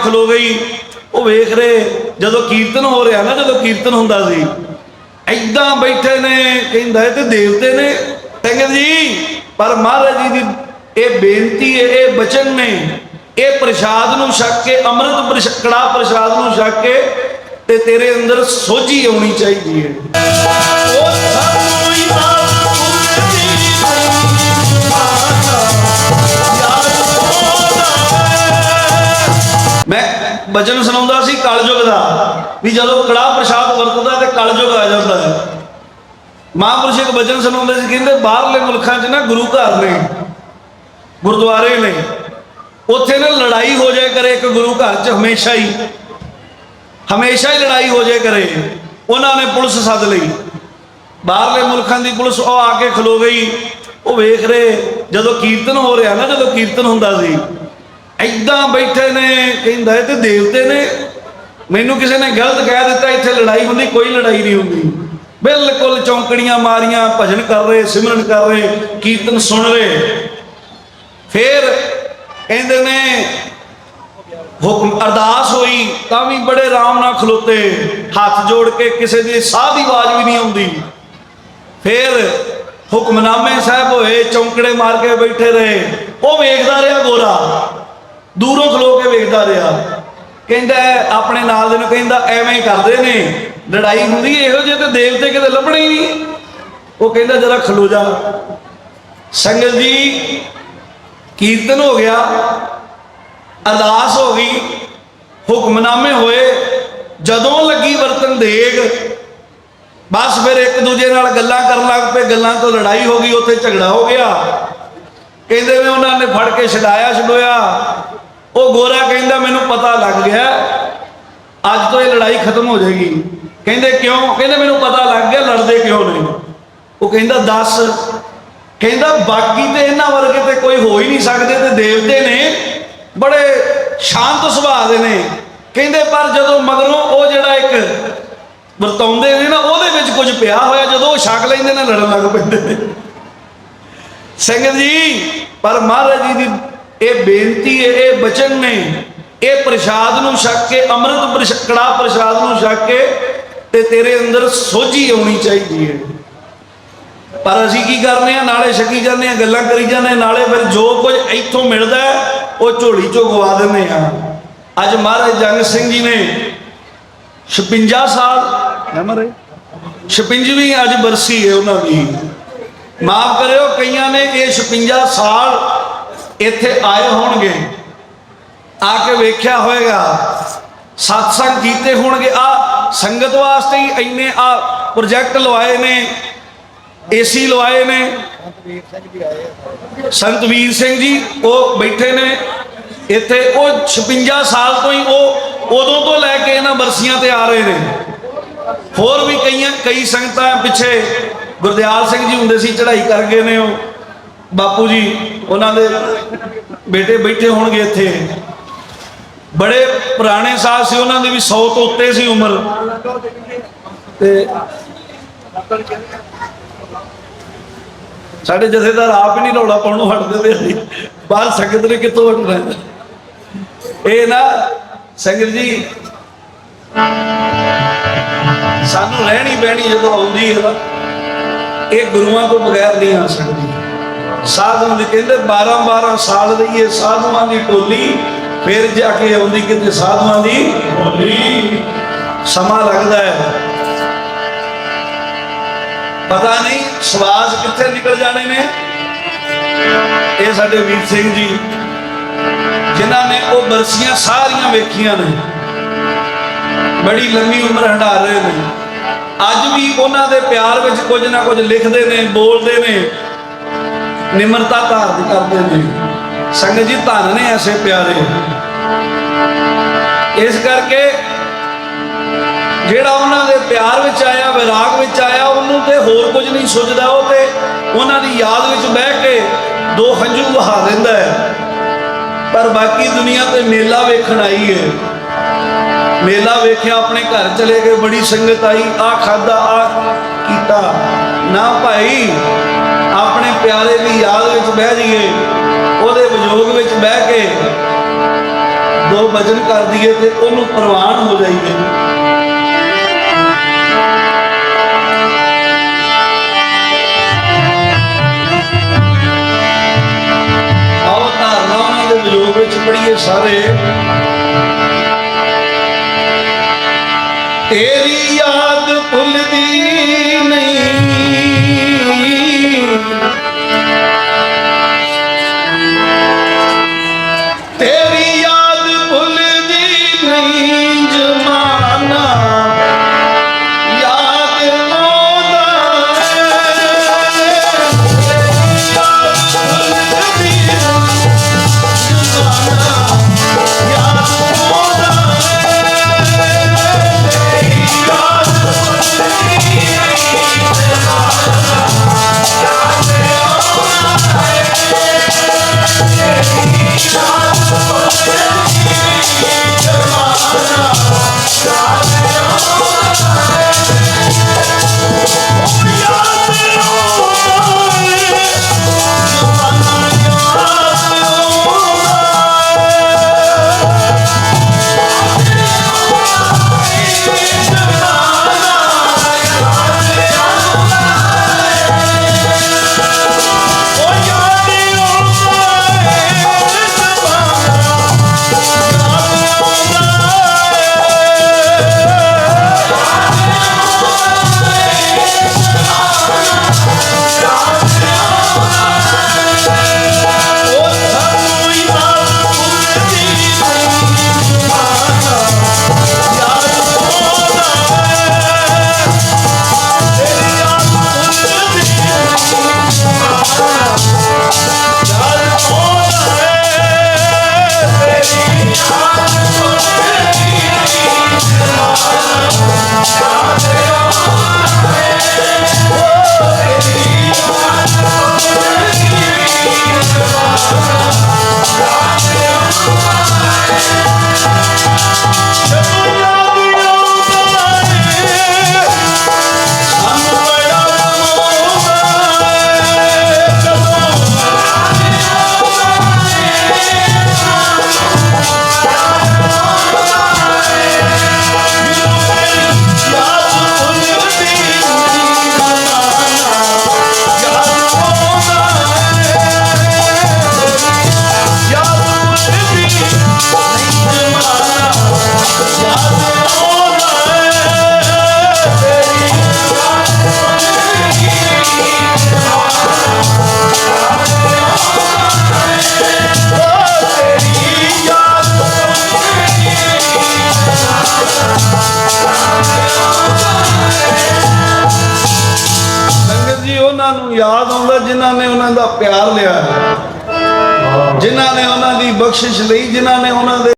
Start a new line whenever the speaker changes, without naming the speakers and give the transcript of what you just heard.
ਖਲੋ ਗਈ। ਉਹ ਵੇਖ ਰਹੇ, ਜਦੋਂ ਕੀਰਤਨ ਹੋ ਰਿਹਾ ਨਾ, ਜਦੋਂ ਕੀਰਤਨ ਹੁੰਦਾ ਸੀ ਐਦਾਂ ਬੈਠੇ ਨੇ, ਕਹਿੰਦਾ ਇਹ ਤੇ ਦੇਵਤੇ ਨੇ। ਕਹਿੰਦੇ ਜੀ, ਪਰ ਮਹਾਰਾਜ ਜੀ ਦੀ ਇਹ ਬੇਨਤੀ ਹੈ, ਇਹ ਬਚਨ ਨੇ, ਇਹ ਪ੍ਰਸ਼ਾਦ ਨੂੰ ਛਕ ਕੇ, ਅੰਮ੍ਰਿਤ ਪ੍ਰਸ਼ਕੜਾ ਪ੍ਰਸ਼ਾਦ ਨੂੰ ਛਕ ਕੇ ਤੇ ਤੇਰੇ ਅੰਦਰ ਸੋਝੀ ਆਉਣੀ ਚਾਹੀਦੀ ਹੈ। ਬਚਨ ਸੁਣਾਉਂਦਾ ਸੀ ਕਲਯੁਗ ਦਾ, ਵੀ ਜਦੋਂ ਕੜਾਹ ਪ੍ਰਸ਼ਾਦ ਵਰਤਦਾ ਤੇ ਕਲਯੁਗ ਆ ਜਾਂਦਾ ਹੈ। ਮਹਾਂਪੁਰਸ਼ ਇੱਕ ਬਚਨ ਸੁਣਾਉਂਦੇ ਸੀ, ਕਹਿੰਦੇ ਬਾਹਰਲੇ ਮੁਲਕਾਂ 'ਚ ਨਾ ਗੁਰੂ ਘਰ ਨੇ, ਗੁਰਦੁਆਰੇ ਨੇ, ਉੱਥੇ ਨਾ ਲੜਾਈ ਹੋ ਜਾਏ ਕਰੇ ਇੱਕ ਗੁਰੂ ਘਰ 'ਚ ਹਮੇਸ਼ਾ ਹੀ। ਹਮੇਸ਼ਾ ਹੀ ਲੜਾਈ ਹੋ ਜਾਏ ਕਰੇ, ਉਹਨਾਂ ਨੇ ਪੁਲਿਸ ਸੱਦ ਲਈ। ਬਾਹਰਲੇ ਮੁਲਕਾਂ ਦੀ ਪੁਲਿਸ ਉਹ ਆ ਕੇ ਖਲੋ ਗਈ। ਉਹ ਵੇਖ ਰਹੇ, ਜਦੋਂ ਕੀਰਤਨ ਹੋ ਰਿਹਾ ਨਾ, ਜਦੋਂ ਕੀਰਤਨ ਹੁੰਦਾ ਸੀ ਐਦਾਂ ਬੈਠੇ ਨੇ, ਕਹਿੰਦਾ ਇਹ ਤੇ ਦੇਵਤੇ ਨੇ। ਮੈਨੂੰ ਕਿਸੇ ਨੇ ਗਲਤ ਕਹਿ ਦਿੱਤਾ, ਇੱਥੇ ਲੜਾਈ ਹੁੰਦੀ, ਕੋਈ ਲੜਾਈ ਨਹੀਂ ਹੁੰਦੀ। ਬਿਲਕੁਲ ਚੌਂਕੜੀਆਂ ਮਾਰੀਆਂ, ਭਜਨ ਕਰ ਰਹੇ, ਸਿਮਰਨ ਕਰ ਰਹੇ, ਕੀਰਤਨ ਸੁਣ ਰਹੇ। ਫਿਰ ਕਹਿੰਦੇ ਨੇ, ਹੁਕਮ ਅਰਦਾਸ ਹੋਈ, ਤਾਂ ਵੀ ਬੜੇ ਆਰਾਮ ਨਾਲ ਖਲੋਤੇ। ਹੱਥ ਜੋੜ ਕੇ ਕਿਸੇ ਦੀ ਸਾਹ ਦੀ ਆਵਾਜ਼ ਵੀ ਨਹੀਂ ਆਉਂਦੀ। ਫਿਰ ਹੁਕਮਨਾਮੇ ਸਾਹਿਬ ਹੋਏ, ਚੌਂਕੜੇ ਮਾਰ ਕੇ ਬੈਠੇ ਰਹੇ। ਉਹ ਵੇਖਦਾ ਰਿਹਾ ਗੋਰਾ। ਦੂਰੋਂ ਖਲੋ ਕੇ ਵੇਖਦਾ ਰਿਹਾ। ਕਹਿੰਦਾ, ਆਪਣੇ ਨਾਲ ਦੇ ਨੂੰ ਕਹਿੰਦਾ, ਐਵੇਂ ਹੀ ਕਰਦੇ ਨੇ। ਲੜਾਈ ਹੁੰਦੀ ਇਹੋ ਜਿਹੇ, ਤੇ ਦੇਵਤੇ ਕਿਤੇ ਲੱਭਣੇ ਹੀ ਨਹੀਂ। ਉਹ ਕਹਿੰਦਾ, ਜਰਾ ਖਲੋ ਜਾ। ਸੰਗਤ ਜੀ, ਕੀਰਤਨ ਹੋ ਗਿਆ। ਅਰਦਾਸ ਹੋ ਗਈ। ਹੁਕਮਨਾਮੇ ਹੋਏ। ਜਦੋਂ ਲੱਗੀ ਵਰਤਨ ਦੇਗ, ਬਸ ਫਿਰ ਇੱਕ ਦੂਜੇ ਨਾਲ ਗੱਲਾਂ ਕਰਨ ਲੱਗ ਪਏ। ਗੱਲਾਂ ਤੋਂ ਲੜਾਈ ਹੋ ਗਈ, ਉੱਥੇ ਝਗੜਾ ਹੋ ਗਿਆ। ਕਹਿੰਦੇ ਨੇ, ਉਹਨਾਂ ਨੇ ਫੜ ਕੇ ਛਡਾਇਆ, ਛਡੋਇਆ। ਉਹ ਗੋਰਾ ਕਹਿੰਦਾ, ਮੈਨੂੰ ਪਤਾ ਲੱਗ ਗਿਆ, ਅੱਜ ਤੋਂ ਇਹ ਲੜਾਈ ਖਤਮ ਹੋ ਜਾਏਗੀ। ਕਹਿੰਦੇ, ਕਿਉਂ? ਕਹਿੰਦੇ, ਮੈਨੂੰ ਪਤਾ ਲੱਗ ਗਿਆ, ਲੜਦੇ ਕਿਉਂ ਨਹੀਂ ਉਹ ਕਹਿੰਦਾ, ਦੱਸ। ਕਹਿੰਦਾ, ਬਾਕੀ ਤੇ ਇਹਨਾਂ ਵਰਗੇ ਤੇ ਕੋਈ ਹੋ ਹੀ ਨਹੀਂ ਸਕਦੇ, ਤੇ ਦੇਵਤੇ ਨੇ ਬੜੇ ਸ਼ਾਂਤ ਸੁਭਾਅ ਦੇ ਨੇ। ਕਹਿੰਦੇ, ਪਰ ਜਦੋਂ ਮਗਰੋਂ ਉਹ ਜਿਹੜਾ ਇੱਕ ਵਰਤਾਉਂਦੇ ਨੇ ਨਾ, ਉਹਦੇ ਵਿੱਚ ਕੁਝ ਪਿਆ ਹੋਇਆ, ਜਦੋਂ ਉਹ ਛਕ ਲੈਂਦੇ ਨੇ, ਲੜਨ ਲੱਗ ਪੈਂਦੇ ਨੇ। ਸੰਗਤ ਜੀ, ਪਰ ਮਹਾਰਾਜ ਜੀ ਦੀ ਇਹ ਬੇਨਤੀ ਹੈ ਇਹ ਬਚਨ ਨੇ ਇਹ ਪ੍ਰਸ਼ਾਦ ਨੂੰ ਛਕ ਕੇ ਅੰਮ੍ਰਿਤ ਪ੍ਰਸ਼- ਕੜਾਹ ਪ੍ਰਸ਼ਾਦ ਨੂੰ ਛਕ ਕੇ ਤੇ ਤੇਰੇ ਅੰਦਰ ਸੋਝੀ ਆਉਣੀ ਚਾਹੀਦੀ ਹੈ। ਪਰ ਅਸੀਂ ਕੀ ਕਰਨੇ ਆ? ਨਾਲੇ ਛਕੀ ਜਾਂਦੇ ਆ ਗੱਲਾਂ ਕਰੀ ਜਾਂਦੇ ਆ, ਨਾਲੇ ਫਿਰ ਜੋ ਕੁਝ ਇੱਥੋਂ ਮਿਲਦਾ ਹੈ, ਉਹ ਝੋਲੀ ਚੋਂ ਗਵਾ ਦਿੰਦੇ ਆ। ਅੱਜ ਮਹਾਰਾਜ ਜੰਗ ਸਿੰਘ ਜੀ ਨੇ 56 ਸਾਲ ਹੈ ਮਰੇ 56ਵੀਂ ਅੱਜ ਬਰਸੀ ਹੈ ਉਹਨਾਂ ਦੀ। ਮਾਫ ਕਰਿਓ ਕਈਆਂ ਨੇ ਇਹ 56 ਸਾਲ ਇੱਥੇ ਆਏ ਹੋਣਗੇ। ਆ ਕੇ ਵੇਖਿਆ ਹੋਵੇਗਾ ਸਤਸੰਗ ਕੀਤੇ ਹੋਣਗੇ। ਆ ਸੰਗਤ ਵਾਸਤੇ ਹੀ ਇੰਨੇ ਆ ਪ੍ਰੋਜੈਕਟ ਲਵਾਏ ਨੇ ਏਸੀ ਲਵਾਏ ਨੇ। ਸੰਤ ਵੀਰ ਸਿੰਘ ਜੀ, ਉਹ ਬੈਠੇ ਨੇ। ਇੱਥੇ ਉਹ 56 ਸਾਲ ਤੋਂ ਹੀ ਉਹ ਉਦੋਂ ਤੋਂ ਲੈ ਕੇ ਇਹਨਾਂ ਬਰਸੀਆਂ ਤੇ ਆ ਰਹੇ ਨੇ। ਹੋਰ ਵੀ ਕਈਆਂ ਕਈ ਸੰਗਤਾਂ ਪਿੱਛੇ ਗੁਰਦਿਆਲ ਸਿੰਘ ਜੀ ਹੁੰਦੇ ਸੀ, ਚੜ੍ਹਾਈ ਕਰ ਗਏ ਨੇ ਉਹ। ਬਾਪੂ ਜੀ, ਉਹਨਾਂ ਦੇ ਬੇਟੇ ਬੈਠੇ ਹੋਣਗੇ ਇੱਥੇ। ਬੜੇ ਪੁਰਾਣੇ ਸਾਲ ਸੀ, ਉਹਨਾਂ ਦੀ ਵੀ 100 ਤੋਂ ਉੱਤੇ ਸੀ ਉਮਰ। ਤੇ ਸਾਡੇ ਜਥੇਦਾਰ ਆਪ ਹੀ ਨਹੀਂ ਰੌਲਾ ਪਾਉਣੋਂ ਹਟਦੇ ਤੇ ਬਾਹਰ ਸੰਗਤ ਨੇ ਕਿੱਥੋਂ ਹਟਣਾ ਇਹ ਨਾ, ਸੰਗਤ ਜੀ, ਸਾਨੂੰ ਰਹਿਣੀ ਬਹਿਣੀ ਜਦੋਂ ਆਉਂਦੀ ਹੈ ਇਹ ਗੁਰੂਆਂ ਤੋਂ ਬਗੈਰ ਨਹੀਂ ਆ ਸਕਦੀ। ਸਾਧੂ ਦੇ ਕਹਿੰਦੇ 12 12 ਸਾਲ ਰਹੀਏ ਸਾਧੂਆਂ ਦੀ ਟੋਲੀ, ਫਿਰ ਜਾ ਕੇ ਆਉਂਦੀ ਕਿਤੇ ਸਾਧੂਆਂ ਦੀ ਟੋਲੀ। ਸਮਾਂ ਲੱਗਦਾ ਹੈ। ਪਤਾ ਨਹੀਂ ਸਵਾਸ ਕਿੱਥੇ ਨਿਕਲ ਜਾਣੇ ਨੇ। ਇਹ ਸਾਡੇ ਵੀਰ ਸਿੰਘ ਜੀ, ਜਿਨ੍ਹਾਂ ਨੇ ਉਹ ਬਰਸੀਆਂ ਸਾਰੀਆਂ ਵੇਖੀਆਂ ਨੇ। ਬੜੀ ਲੰਮੀ ਉਮਰ ਹੰਢਾ ਰਹੇ ਨੇ। ਅੱਜ ਵੀ ਉਹਨਾਂ ਦੇ ਪਿਆਰ ਵਿੱਚ ਕੁਝ ਨਾ ਕੁਝ ਲਿਖਦੇ ਨੇ, ਬੋਲਦੇ ਨੇ। ਨਿਮਰਤਾ ਧਾਰਨ ਕਰਦੇ ਨੇ। ਸੰਗਤ ਜੀ, ਧੰਨ ਨੇ ਐਸੇ ਪਿਆਰੇ। ਇਸ ਕਰਕੇ ਜਿਹੜਾ ਉਹਨਾਂ ਦੇ ਪਿਆਰ ਵਿੱਚ ਆਇਆ, ਵਿਰਾਗ ਵਿੱਚ ਆਇਆ, ਉਹਨੂੰ ਤੇ ਹੋਰ ਕੁਝ ਨਹੀਂ ਸੁਝਦਾ। ਉਹ ਤੇ ਉਹਨਾਂ ਦੀ ਯਾਦ ਵਿੱਚ ਬਹਿ ਕੇ ਦੋ ਹੰਝੂ ਵਹਾ ਦਿੰਦਾ ਹੈ। ਪਰ ਬਾਕੀ ਦੁਨੀਆ ਤੇ ਮੇਲਾ ਵੇਖਣ ਆਈ ਹੈ ਮੇਲਾ ਵੇਖਿਆ, ਆਪਣੇ ਘਰ ਚਲੇ ਗਏ, ਬੜੀ ਸੰਗਤ ਆਈ। ਆ ਖਾਦਾ ਆ ਕੀਤਾ। ਨਾ ਭਾਈ ਆਪਣੇ ਪਿਆਰੇ ਦੀ ਯਾਦ ਵਿੱਚ ਬਹਿ ਜਾਈਏ, ਉਹਦੇ ਵਿਜੋਗ ਵਿੱਚ ਬਹਿ ਕੇ ਦੋ ਭਜਨ ਕਰ ਦਈਏ ਤੇ ਉਹਨੂੰ ਪ੍ਰਵਾਨ ਹੋ ਜਾਈਏ। ਆਓ ਧਾਰਨਾ ਉਹਨਾਂ ਦੇ ਵਿਯੋਗ ਵਿੱਚ ਪੜੀਏ ਸਾਰੇ। ਤੇਰੀ ਯਾਦ ਭੁੱਲਦੀ ਨਹੀਂ। ਯਾਦ ਆਉਂਦਾ ਜਿਨ੍ਹਾਂ ਨੇ ਉਹਨਾਂ ਦਾ ਪਿਆਰ ਲਿਆ ਹੈ। ਜਿਨ੍ਹਾਂ ਨੇ ਉਹਨਾਂ ਦੀ ਬਖਸ਼ਿਸ਼ ਲਈ, ਜਿਨ੍ਹਾਂ ਨੇ ਉਹਨਾਂ ਦੇ